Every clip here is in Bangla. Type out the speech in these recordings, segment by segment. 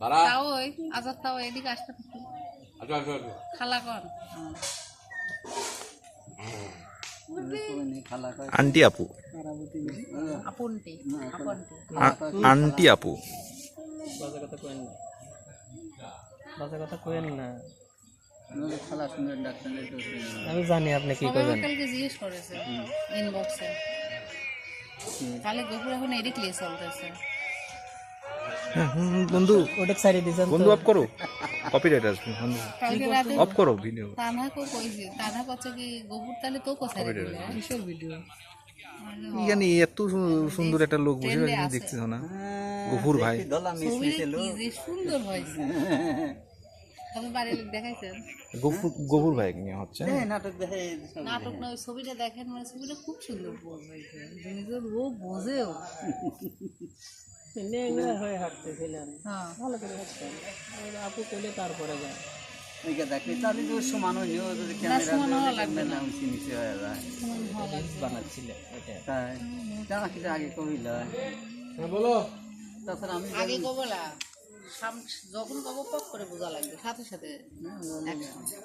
তারা তাও ওই আজাদ তাও এদিকে আসতে পারতো। আসো আসো আসো। খালা কর। আন্টি আপু। আপনটি আপনটি। আ- আন্টি আপু। বাজে কথা কোয়েন না। বাজে কথা কোয়েন আমি জানি আপনি কি করবেন কালকে জিজ্ঞেস করেছে ইনবক্সে তাহলে গোপুর এখন এদিক লিয়ে চলতেছে। বন্ধু। ওটা সাইডে দিয়েছেন বন্ধু অফ করো। কপিরাইট আসবে বন্ধু। অফ করো ভিডিও তানহা কো কইছে কচ্ছে কি গোপুর তাহলে তো দিলে? কিসের ভিডিও জানি এত সুন্দর একটা লোক বসে আছে। দেখছিস না? গফুর ভাই। সুন্দর হয়েছে। গফুর গফুর ভাই নিয়ে হচ্ছে নাটক না ওই ছবিটা দেখেন মানে ছবিটা খুব সুন্দর। বোঝেও। ন্যাংরা হয়ে হাঁটতেছিলেন ভালো করে হাঁটতেন আপু কইলে তারপরে যায়। না সমান হওয়া লাগবে যখন কব পক করে বোঝা সাথে সাথে একসঙ্গে।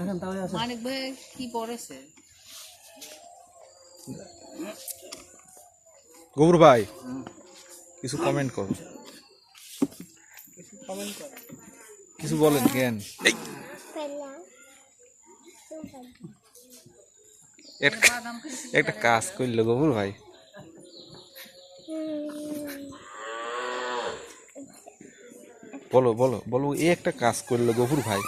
এখন তাহলে মানিক ভাই কি পড়েছে? গফুর ভাই কিছু কমেন্ট করো। কিছু বলেন জ্ঞান। একটা- কাজ করল গফুর ভাই। বলো বলো বলো এই একটা কাজ করল গফুর ভাই।